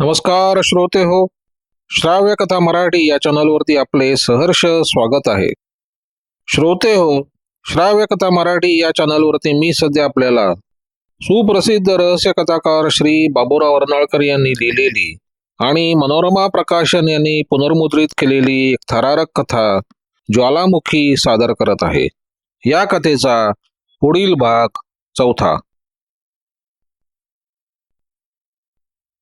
नमस्कार श्रोते हो. श्राव्य कथा मराठी या चॅनलवरती आपले सहर्ष स्वागत आहे. श्रोते हो श्राव्य कथा मराठी या चॅनलवरती मी सध्या आपल्याला सुप्रसिद्ध रहस्य कथाकार श्री बाबूराव अर्नाळकर यांनी लिहिलेली आणि मनोरमा प्रकाशन यांनी पुनर्मुद्रित केलेली एक थरारक कथा ज्वालामुखी सादर करत आहे. या कथेचा पुढील भाग चौथा.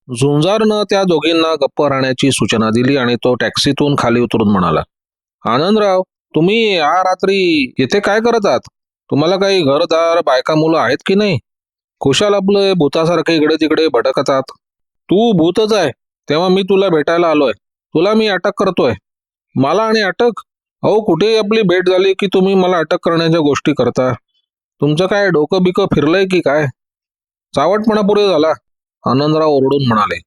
झुंजारनं त्या दोघींना गप्प राहण्याची सूचना दिली आणि तो टॅक्सीतून खाली उतरून म्हणाला आनंदराव तुम्ही या रात्री येथे काय करत आहात? तुम्हाला काही घरदार बायका मुलं आहेत की नाही? खुशाल आपलं भूतासारखे इकडे तिकडे भटकतात तू भूतच आहे तेव्हा मी तुला भेटायला आलोय. तुला मी अटक करतोय. मला आणि अटक? अहो कुठेही आपली भेट झाली की तुम्ही मला अटक करण्याच्या गोष्टी करता. तुमचं काय डोकं बिकं फिरलंय की काय? चावटपणा पुरे झाला. आनंदराव ओरडून म्हणाले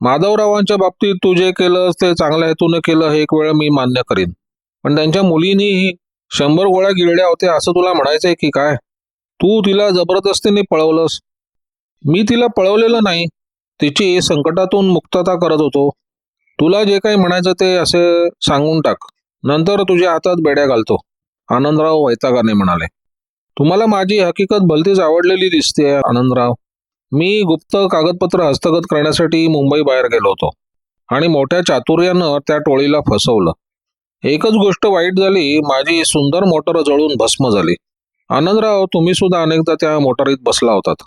माधवरावांच्या बाबतीत तू जे केलंस ते चांगल्या हेतूने केलं हे एक वेळ मी मान्य करीन. पण त्यांच्या मुलीनीही शंभर गोळ्या गिळल्या होत्या असं तुला म्हणायचंय की काय? तू तिला जबरदस्तीने पळवलंस. मी तिला पळवलेलं नाही तिची संकटातून मुक्तता करत होतो. तुला जे काही म्हणायचं ते असे सांगून टाक नंतर तुझ्या हातात बेड्या घालतो. आनंदराव वैतागाने म्हणाले तुम्हाला माझी हकीकत भलतीच आवडलेली दिसते आनंदराव. मी गुप्त कागदपत्र हस्तगत करण्यासाठी मुंबई बाहेर गेलो होतो आणि मोठ्या चातुर्यानं त्या टोळीला फसवलं. एकच गोष्ट वाईट झाली माझी सुंदर मोटर जळून भस्म झाली. आनंदराव तुम्ही सुद्धा अनेकदा त्या मोटारीत बसला होतात.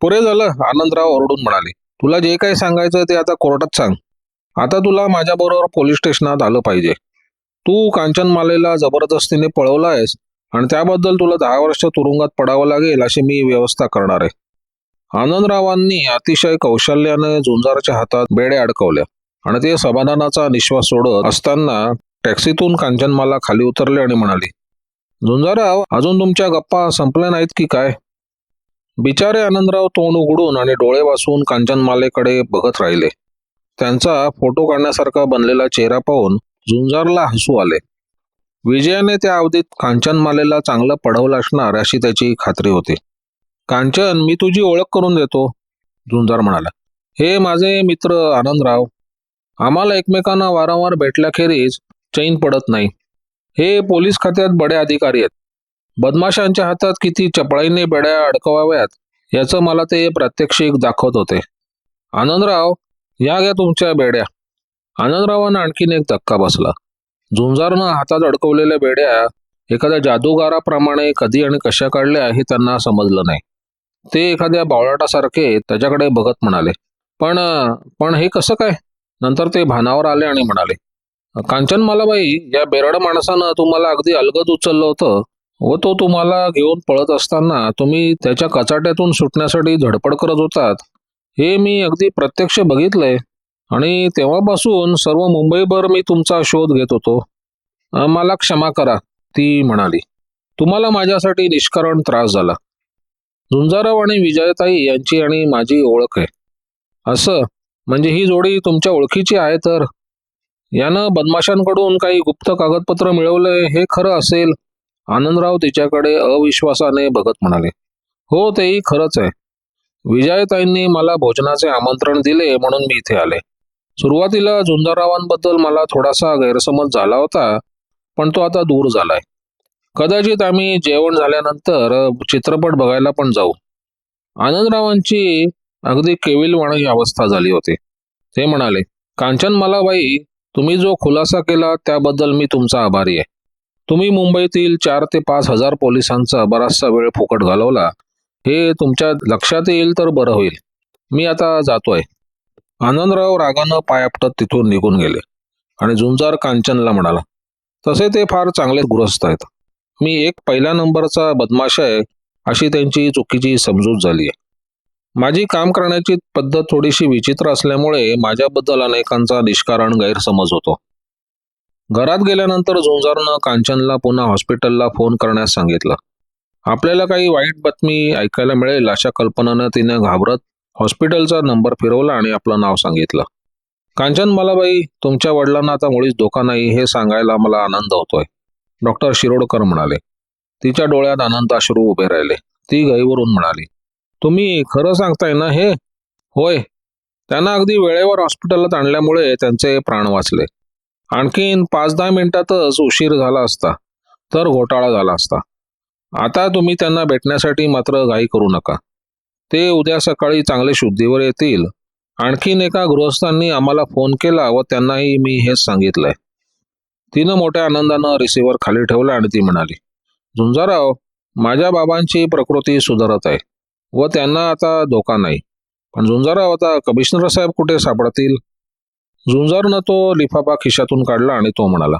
पुरे झालं आनंदराव ओरडून म्हणाले. तुला जे काही सांगायचं ते आता कोर्टात सांग. आता तुला माझ्याबरोबर पोलीस स्टेशनात आलं पाहिजे. तू कांचनमालेला जबरदस्तीने पळवला आहेस आणि त्याबद्दल तुला दहा वर्ष तुरुंगात पडावं लागेल अशी मी व्यवस्था करणार आहे. आनंदरावांनी अतिशय कौशल्याने झुंजारच्या हातात बेड्या अडकवल्या आणि ते समाधानाचा निश्वास सोडत असताना टॅक्सीतून कांचनमाला खाली उतरले आणि म्हणाले झुंजाराव अजून तुमच्या गप्पा संपल्या नाहीत की काय बिचारे आनंदराव तोंड उघडून आणि डोळे वाचून कांचनमालेकडे बघत राहिले. त्यांचा फोटो काढण्यासारखा बनलेला चेहरा पाहून झुंजारला हसू आले. विजयाने त्या अवधीत कांचनमालेला चांगलं पढवलं असणार अशी त्याची खात्री होती. कांचन मी तुझी ओळख करून देतो झुंजार म्हणाला. हे माझे मित्र आनंदराव आम्हाला एकमेकांना वारंवार भेटल्याखेरीज चैन पडत नाही. हे पोलीस खात्यात बडे अधिकारी आहेत. बदमाशांच्या हातात किती चपळाईने बेड्या अडकवाव्यात याचं मला ते प्रात्यक्षिक दाखवत होते. आनंदराव या घ्या तुमच्या बेड्या. आनंदरावांना आणखीन एक धक्का बसला. झुंजारनं हातात अडकवलेल्या बेड्या एखाद्या जादूगाराप्रमाणे कधी आणि कशा काढल्या हे त्यांना समजलं नाही. ते एखाद्या बावळाटासारखे त्याच्याकडे बघत म्हणाले पण पण हे कसं काय? नंतर ते भानावर आले आणि म्हणाले कांचन मालाबाई या बेरड माणसानं तुम्हाला अगदी अलगद उचललं होतं व तो तुम्हाला घेऊन पळत असताना तुम्ही त्याच्या कचाट्यातून सुटण्यासाठी धडपड करत होतात. हे मी अगदी प्रत्यक्ष बघितलंय आणि तेव्हापासून सर्व मुंबईभर मी तुमचा शोध घेत होतो. मला क्षमा करा ती म्हणाली. तुम्हाला माझ्यासाठी निष्कारण त्रास झाला. झुंजाराव आणि विजयताई यांची आणि माझी ओळख आहे. असं म्हणजे ही जोडी तुमच्या ओळखीची आहे तर? यानं बदमाशांकडून काही गुप्त कागदपत्र मिळवलंय हे खरं असेल? आनंदराव तिच्याकडे अविश्वासाने बघत म्हणाले हो तेही खरंच आहे. विजयताईंनी मला भोजनाचे आमंत्रण दिले म्हणून मी इथे आले. सुरुवातीला झुंजारावांबद्दल मला थोडासा गैरसमज झाला होता पण तो आता दूर झालाय. कदाचित आम्ही जेवण झाल्यानंतर चित्रपट बघायला पण जाऊ. आनंदरावांची अगदी केविलवाणी अवस्था झाली होती. ते म्हणाले कांचन मलाबाई तुम्ही जो खुलासा केला त्याबद्दल मी तुमचा आभारी आहे. तुम्ही मुंबईतील चार ते पाच हजार पोलिसांचा बराचसा वेळ फुकट घालवला. हे तुमच्या लक्षात येईल तर बरं होईल. मी आता जातोय. आनंदराव रागानं पाय आपटत तिथून निघून गेले आणि झुंजार कांचनला म्हणाला तसे ते फार चांगले गृहस्थ आहेत. मी एक पहिल्या नंबरचा बदमाश आहे अशी त्यांची चुकीची समजूत झाली आहे. माझी काम करण्याची पद्धत थोडीशी विचित्र असल्यामुळे माझ्याबद्दल अनेकांचा निष्कारण गैरसमज होतो. घरात गेल्यानंतर झुंजारनं कांचनला पुन्हा हॉस्पिटलला फोन करण्यास सांगितलं. आपल्याला काही वाईट बातमी ऐकायला मिळेल अशा कल्पनेनं तिने घाबरत हॉस्पिटलचा नंबर फिरवला आणि आपलं नाव सांगितलं. कांचन मलाबाई तुमच्या वडिलांना आता मुळीच धोका नाही हे सांगायला मला आनंद होतोय. डॉक्टर शिरोडकर म्हणाले. तिच्या डोळ्यात अनंत अश्रू उभे राहिले. ती गईवरून म्हणाली तुम्ही खरं सांगताय ना हे? होय. त्यांना अगदी वेळेवर हॉस्पिटलात आणल्यामुळे त्यांचे प्राण वाचले. आणखीन पाच दहा मिनिटातच उशीर झाला असता तर घोटाळा झाला असता. आता तुम्ही त्यांना भेटण्यासाठी मात्र घाई करू नका. ते उद्या सकाळी चांगले शुद्धीवर येतील. आणखीन एका गृहस्थांनी आम्हाला फोन केला व त्यांनाही मी हेच सांगितलंय. तिनं मोठ्या आनंदानं रिसिव्हर खाली ठेवला आणि ती म्हणाली झुंजाराव माझ्या बाबांची प्रकृती सुधारत आहे व त्यांना आता धोका नाही. पण झुंजाराव आता कमिशनर साहेब कुठे सापडतील? झुंजारनं तो लिफाफा खिशातून काढला आणि तो म्हणाला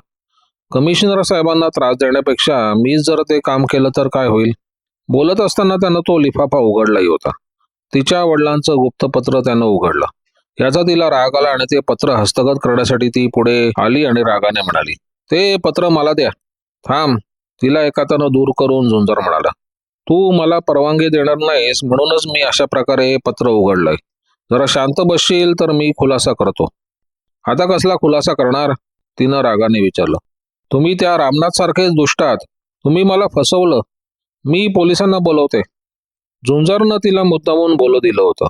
कमिशनर साहेबांना त्रास देण्यापेक्षा मीच जर ते काम केलं तर काय होईल? बोलत असताना त्यानं तो लिफाफा उघडलाही होता. तिच्या वडिलांचं गुप्तपत्र त्यानं उघडलं. याचा तिला राग आला आणि ते पत्र हस्तगत करण्यासाठी ती पुढे आली आणि रागाने म्हणाली ते पत्र मला द्या. थांब तिला एकातानं दूर करून झुंजर म्हणाला. तू मला परवानगी देणार नाहीस म्हणूनच मी अशा प्रकारे पत्र उघडलंय. जरा शांत बसशील तर मी खुलासा करतो. आता कसला खुलासा करणार? तिनं रागाने विचारलं. तुम्ही त्या रामनाथ सारखेच दुष्ट आहात तुम्ही मला फसवलं. मी पोलिसांना बोलवते. झुंजारनं तिला मुद्दामून बोलू दिलं होतं.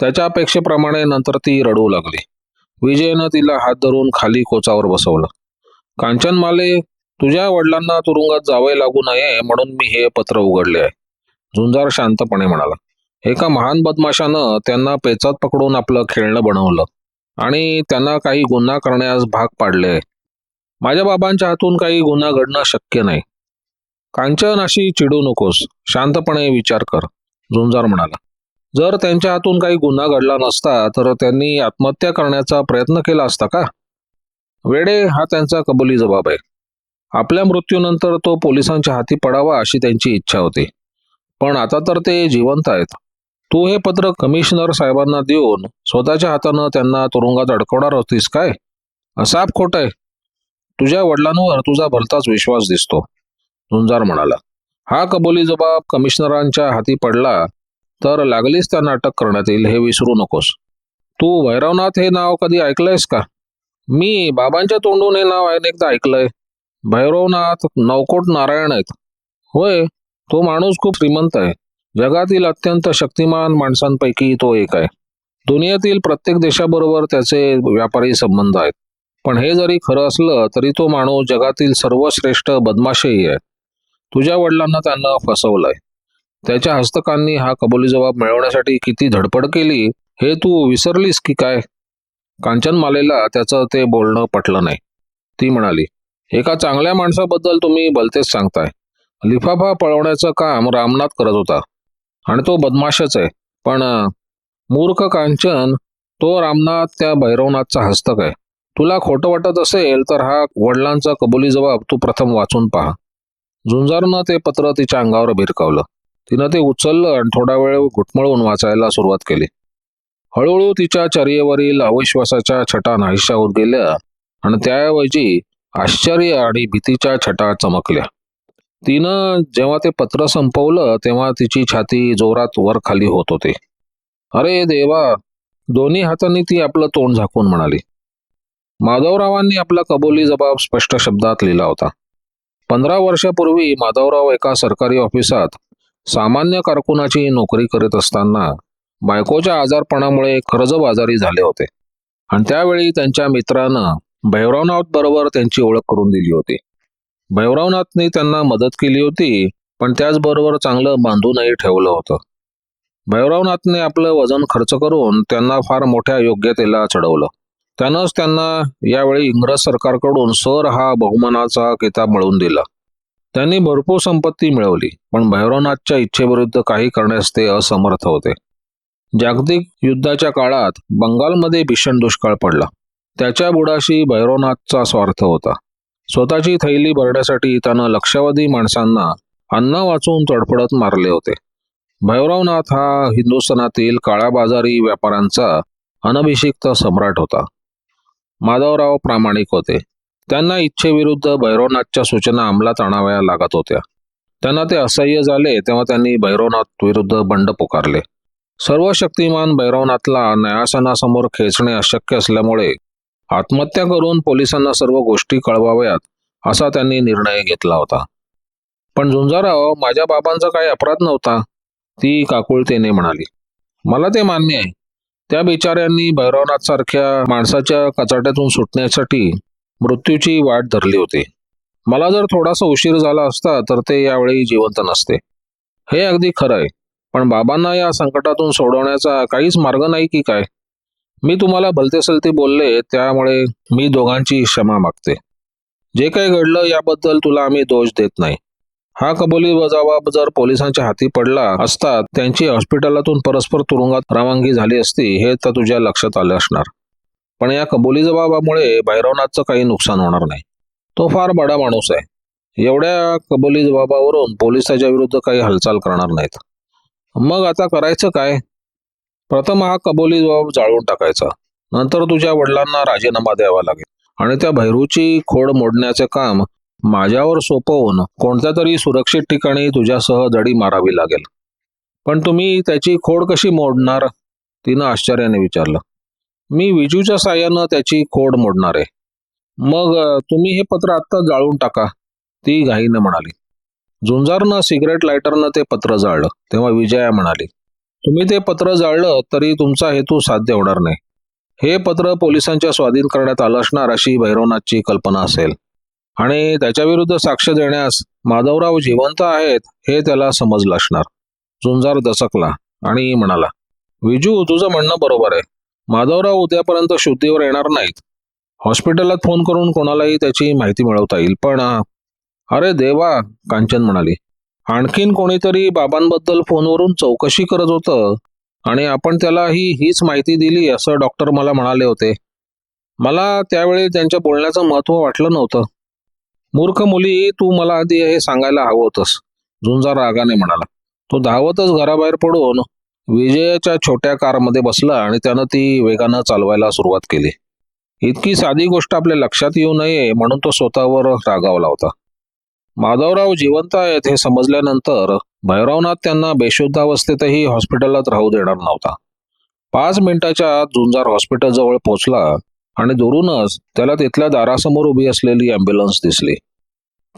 त्याच्या अपेक्षेप्रमाणे नंतर ती रडू लागली. विजयनं तिला हात धरून खाली कोचावर बसवलं. कांचन माले तुझ्या वडिलांना तुरुंगात जावे लागू नये म्हणून मी हे पत्र उघडले आहे झुंजार शांतपणे म्हणाला. एका महान बदमाशानं त्यांना पेचात पकडून आपलं खेळणं बनवलं आणि त्यांना काही गुन्हा करण्यास भाग पाडले माझ्या बाबांच्या हातून काही गुन्हा घडणं शक्य नाही. कांचन अशी चिडू नकोस. शांतपणे विचार कर झुंजार म्हणाला. जर त्यांच्या हातून काही गुन्हा घडला नसता तर त्यांनी आत्महत्या करण्याचा प्रयत्न केला असता का? वेडे हा त्यांचा कबुली जबाब आहे. आपल्या मृत्यूनंतर तो पोलिसांच्या हाती पडावा अशी त्यांची इच्छा होती. पण आता तर ते जिवंत आहेत. तू हे पत्र कमिशनर साहेबांना देऊन स्वतःच्या हातानं त्यांना तुरुंगात अडकवणार होतीस काय? असाप खोट आहे. तुझ्या वडिलांवर तुझा भलताच विश्वास दिसतो झुंजार म्हणाला. हा कबुली जबाब कमिशनरांच्या हाती पडला तर लागलीच त्यांना अटक करण्यात येईल हे विसरू नकोस. तू भैरवनाथ हे नाव कधी ऐकलंयस का? मी बाबांच्या तोंडून हे नाव अनेकदा ऐकलंय. भैरवनाथ नवकोट नारायण आहेत. होय तो माणूस खूप श्रीमंत आहे. जगातील अत्यंत शक्तिमान माणसांपैकी तो एक आहे. दुनियेतील प्रत्येक देशाबरोबर त्याचे व्यापारी संबंध आहेत. पण हे जरी खरं असलं तरी तो माणूस जगातील सर्वश्रेष्ठ बदमाशही आहे. तुझ्या वडिलांना त्यांना फसवलंय. त्याच्या हस्तकांनी हा कबुली जबाब मिळवण्यासाठी किती धडपड केली हे तू विसरलीस की काय? कांचन मालेला त्याचं ते बोलणं पटलं नाही. ती म्हणाली एका चांगल्या माणसाबद्दल तुम्ही भलतेच सांगताय. लिफाफा पळवण्याचं काम रामनाथ करत होता. आणि तो बदमाशच आहे. पण मूर्ख कांचन तो रामनाथ त्या भैरवनाथचा हस्तक आहे. तुला खोटं वाटत असेल तर हा वडिलांचा कबुली जबाब तू प्रथम वाचून पहा. झुंजारनं ते पत्र तिच्या अंगावर भिरकावलं. तिनं ते उचललं आणि थोडा वेळ घुटमळून वाचायला सुरुवात केली. हळूहळू तिच्या चर्येवरील अविश्वासाच्या छटा नाहीशा होत गेल्या आणि त्याऐवजी आश्चर्य आणि भीतीच्या छटा चमकल्या. तिनं जेव्हा ते पत्र संपवलं तेव्हा तिची छाती जोरात वर खाली होत होती. अरे देवा दोन्ही हातांनी ती आपलं तोंड झाकून म्हणाली. माधवरावांनी आपला कबुली जबाब स्पष्ट शब्दात लिहिला होता. पंधरा वर्षापूर्वी माधवराव एका सरकारी ऑफिसात सामान्य कारकुनाची नोकरी करीत असताना बायकोच्या आजारपणामुळे कर्जबाजारी झाले होते. आणि त्यावेळी त्यांच्या मित्रानं भैरवनाथ बरोबर त्यांची ओळख करून दिली होती. भैरवनाथने त्यांना मदत केली होती पण त्याचबरोबर चांगलं बांधूनही ठेवलं होतं. भैरवनाथने आपलं वजन खर्च करून त्यांना फार मोठ्या योग्यतेला चढवलं. त्यानंच त्यांना यावेळी इंग्रज सरकारकडून सर हा बहुमानाचा किताब मिळवून दिला. त्यांनी भरपूर संपत्ती मिळवली पण भैरवनाथच्या इच्छेविरुद्ध काही करण्यास ते असमर्थ होते. जागतिक युद्धाच्या काळात बंगालमध्ये भीषण दुष्काळ पडला. त्याच्या बुडाशी भैरवनाथचा स्वार्थ होता. स्वतःची थैली भरण्यासाठी त्यानं लक्षावधी माणसांना अन्न वाचून तडफडत मारले होते. भैरवनाथ हा हिंदुस्थानातील काळाबाजारी व्यापाऱ्यांचा अनभिषिक्त सम्राट होता. माधवराव प्रामाणिक होते. त्यांना इच्छेविरुद्ध भैरवनाथच्या सूचना अंमलात आणाव्या लागत होत्या. त्यांना ते असह्य झाले तेव्हा त्यांनी भैरवनाथ विरुद्ध बंड पुकारले. सर्व शक्तिमान भैरवनाथला न्यायासनासमोर खेचणे अशक्य असल्यामुळे आत्महत्या करून पोलिसांना सर्व गोष्टी कळवाव्यात असा त्यांनी निर्णय घेतला होता. पण झुंजाराव माझ्या बाबांचा काही अपराध नव्हता ती काकुळतेने म्हणाली. मला ते मान्य आहे. त्या बिचाऱ्यांनी भैरवनाथ सारख्या माणसाच्या कचाट्यातून सुटण्यासाठी मृत्यूची वाट धरली होती. मला जर थोडासा उशीर झाला असता तर ते यावेळी जिवंत नसते. हे अगदी खरं आहे. पण बाबांना या संकटातून सोडवण्याचा काहीच मार्ग नाही की काय? मी तुम्हाला भलतेसलती बोलले त्यामुळे मी दोघांची क्षमा मागते. जे काही घडलं याबद्दल तुला आम्ही दोष देत नाही. हा कबुली जबाब जर पोलिसांच्या हाती पडला असता त्यांची हॉस्पिटलातून परस्पर तुरुंगात रवानगी झाली असती हे तर तुझ्या लक्षात आलं असणार. पण या कबुली जबाबामुळे भैरवनाथचं काही नुकसान होणार नाही. तो फार बडा माणूस आहे. एवढ्या कबुली जबाबावरून पोलीस त्याच्या विरुद्ध काही हालचाल करणार नाहीत. मग आता करायचं काय? प्रथम हा कबुली जबाब जाळून टाकायचा. नंतर तुझ्या वडिलांना राजीनामा द्यावा लागेल. आणि त्या भैरूची खोड मोडण्याचे काम माझ्यावर सोपवून कोणत्या तरी सुरक्षित ठिकाणी तुझ्यासह दडी मारावी लागेल. पण तुम्ही त्याची खोड कशी मोडणार? तिनं आश्चर्याने विचारलं. मी विजूच्या साह्यानं त्याची खोड मोडणार आहे. मग तुम्ही हे पत्र आत्ता जाळून टाका ती घाईनं म्हणाली. झुंजारनं सिगरेट लायटरनं ते पत्र जाळलं तेव्हा विजया म्हणाली तुम्ही ते पत्र जाळलं तरी तुमचा हेतू साध्य होणार नाही. हे पत्र पोलिसांच्या स्वाधीन करण्यात आलं असणार अशी भैरवनाथची कल्पना असेल. आणि त्याच्याविरुद्ध साक्ष देण्यास माधवराव जिवंत आहेत हे त्याला समजलं असणार. झुंजार दसकला आणि म्हणाला विजू तुझं म्हणणं बरोबर आहे. माधवराव उद्यापर्यंत शुद्धीवर येणार नाहीत. हॉस्पिटलात फोन करून कोणालाही त्याची माहिती मिळवता येईल. पण अरे देवा कांचन म्हणाली. आणखीन कोणीतरी बाबांबद्दल फोनवरून चौकशी करत होतं आणि आपण त्याला ही हीच माहिती दिली असं डॉक्टर मला म्हणाले होते. मला त्यावेळी त्यांच्या बोलण्याचं महत्त्व वाटलं नव्हतं. मूर्ख मुली तू मला आधी हे सांगायला हवं होतंस. झुंजार रागाने म्हणाला. तो धावतच घराबाहेर पडून विजयाच्या छोट्या कारमध्ये बसला आणि त्यानं ती वेगानं चालवायला सुरुवात केली. इतकी साधी गोष्ट आपल्या लक्षात येऊ नये म्हणून तो स्वतःवर रागावला होता. माधवराव जिवंत आहेत हे समजल्यानंतर भैरवनाथ त्यांना बेशुद्धावस्थेतही हॉस्पिटलात राहू देणार नव्हता. पाच मिनिटाच्या आत झुंजार हॉस्पिटलजवळ पोहोचला आणि दुरूनच त्याला तिथल्या दारासमोर उभी असलेली अँब्युलन्स दिसली.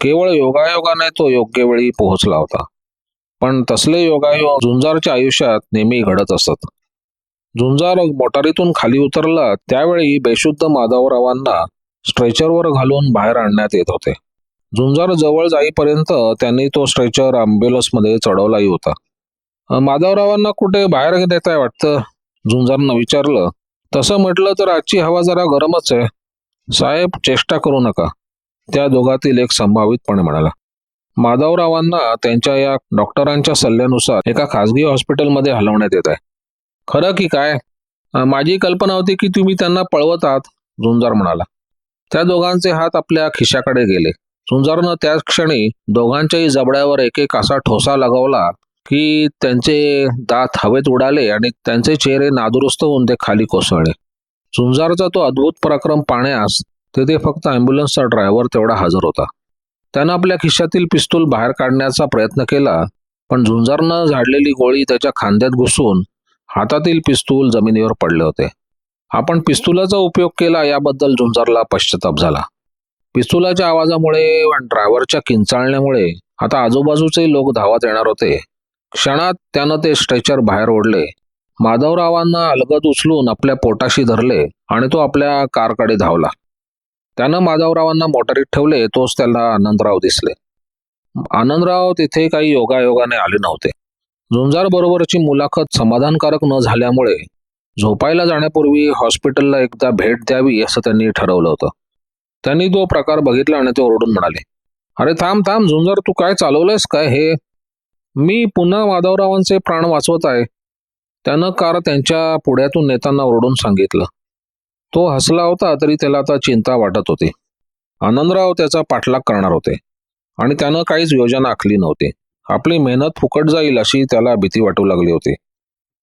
केवळ योगायोगाने तो योग्य वेळी पोहोचला होता. पण तसले योगायोग झुंजारच्या आयुष्यात नेहमी घडत असत. झुंजार मोटारीतून खाली उतरला त्यावेळी बेशुद्ध माधवरावांना स्ट्रेचरवर घालून बाहेर आणण्यात येत होते. झुंजार जवळ जाईपर्यंत त्यांनी तो स्ट्रेचर अँब्युलन्समध्ये चढवलाही होता. माधवरावांना कुठे बाहेर नेताय वाटतं? झुंजारनं विचारलं. तसं म्हटलं तर आजची हवा जरा गरमच आहे. साहेब चेष्टा करू नका. त्या दोघातील एक संभावितपणे म्हणाला. माधवरावांना त्यांच्या या डॉक्टरांच्या सल्ल्यानुसार एका खासगी हॉस्पिटलमध्ये हलवण्यात येत आहे. खरं की काय? माझी कल्पना होती की तुम्ही त्यांना पळवत आहात झुंजार म्हणाला. त्या दोघांचे हात आपल्या खिशाकडे गेले. झुंजारनं त्याच क्षणी दोघांच्याही जबड्यावर एक एक असा ठोसा लगावला की त्यांचे दात हवेत उडाले आणि त्यांचे चेहरे नादुरुस्त होऊन ते खाली कोसळले. झुंजारचा तो अद्भुत पराक्रम पाहण्यास तेथे फक्त अँब्युलन्सचा ड्रायव्हर तेवढा हजर होता. त्यानं आपल्या खिशातील पिस्तूल बाहेर काढण्याचा प्रयत्न केला पण झुंजारनं झाडलेली गोळी त्याच्या खांद्यात घुसून हातातील पिस्तूल जमिनीवर पडले होते. आपण पिस्तुलाचा उपयोग केला याबद्दल झुंजारला पश्चाताप झाला. पिस्तुलाच्या आवाजामुळे आणि ड्रायव्हरच्या किंचाळण्यामुळे आता आजूबाजूचे लोक धावत येणार होते. क्षणात त्यानं ते स्ट्रेचर बाहेर ओढले. माधवरावांना अलगद उचलून आपल्या पोटाशी धरले आणि तो आपल्या कारकडे धावला. त्यानं माधवरावांना मोटारीत ठेवले तोच त्याला आनंदराव दिसले. आनंदराव तिथे काही योगायोगाने आले नव्हते. झुंजार बरोबरची मुलाखत समाधानकारक न झाल्यामुळे झोपायला जाण्यापूर्वी हॉस्पिटलला एकदा भेट द्यावी असं त्यांनी ठरवलं होतं. त्यांनी तो प्रकार बघितला आणि ते ओरडून म्हणाले अरे थांब थांब झुंजार तू काय चालवलंयस काय हे? मी पुन्हा माधवरावांचे प्राण वाचवत आहे. त्यानं कार त्यांच्या पुढ्यातून नेताना ओरडून सांगितलं. तो हसला होता तरी त्याला आता चिंता वाटत होती. आनंदराव त्याचा पाठलाग करणार होते आणि त्यानं काहीच योजना आखली नव्हती. आपली मेहनत फुकट जाईल अशी त्याला भीती वाटू लागली होती.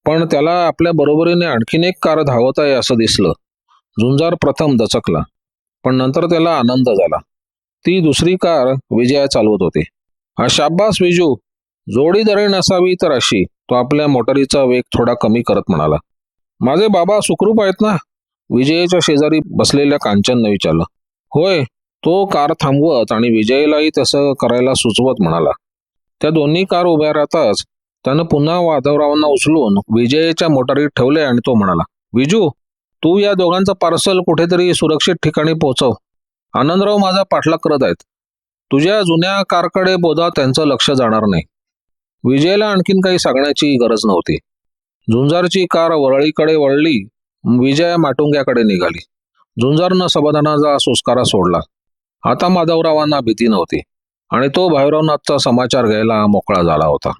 पण त्याला आपल्या बरोबरीने आणखीन एक कार धावत आहे असं दिसलं. झुंजार प्रथम दचकला पण नंतर त्याला आनंद झाला. ती दुसरी कार विजया चालवत होती. हा शाब्बास विजू जोडी दरे नसावी तर अशी तो आपल्या मोटारीचा वेग थोडा कमी करत म्हणाला. माझे बाबा सुखरूप आहेत ना? विजयेच्या शेजारी बसलेल्या कांचननं विचारलं होय तो कार थांबवत आणि विजयलाही तसं करायला सुचवत म्हणाला. त्या दोन्ही कार उभ्या राहताच त्यानं पुन्हा माधवरावांना उचलून विजयेच्या मोटारीत ठेवले आणि तो म्हणाला विजू तू या दोघांचं पार्सल कुठेतरी सुरक्षित ठिकाणी पोहोचव आनंदराव माझा पाठलाग करत आहेत. तुझ्या जुन्या कारकडे बोधा त्यांचं लक्ष जाणार नाही. विजयला आणखीन काही सांगण्याची गरज नव्हती. झुंजारची कार वरळीकडे वळली विजय माटुंग्याकडे निघाली. झुंजारनं समाधानाचा सुस्कारा सोडला. आता माधवरावांना भीती नव्हती आणि तो भाईरावनाथचा समाचार घ्यायला मोकळा झाला होता.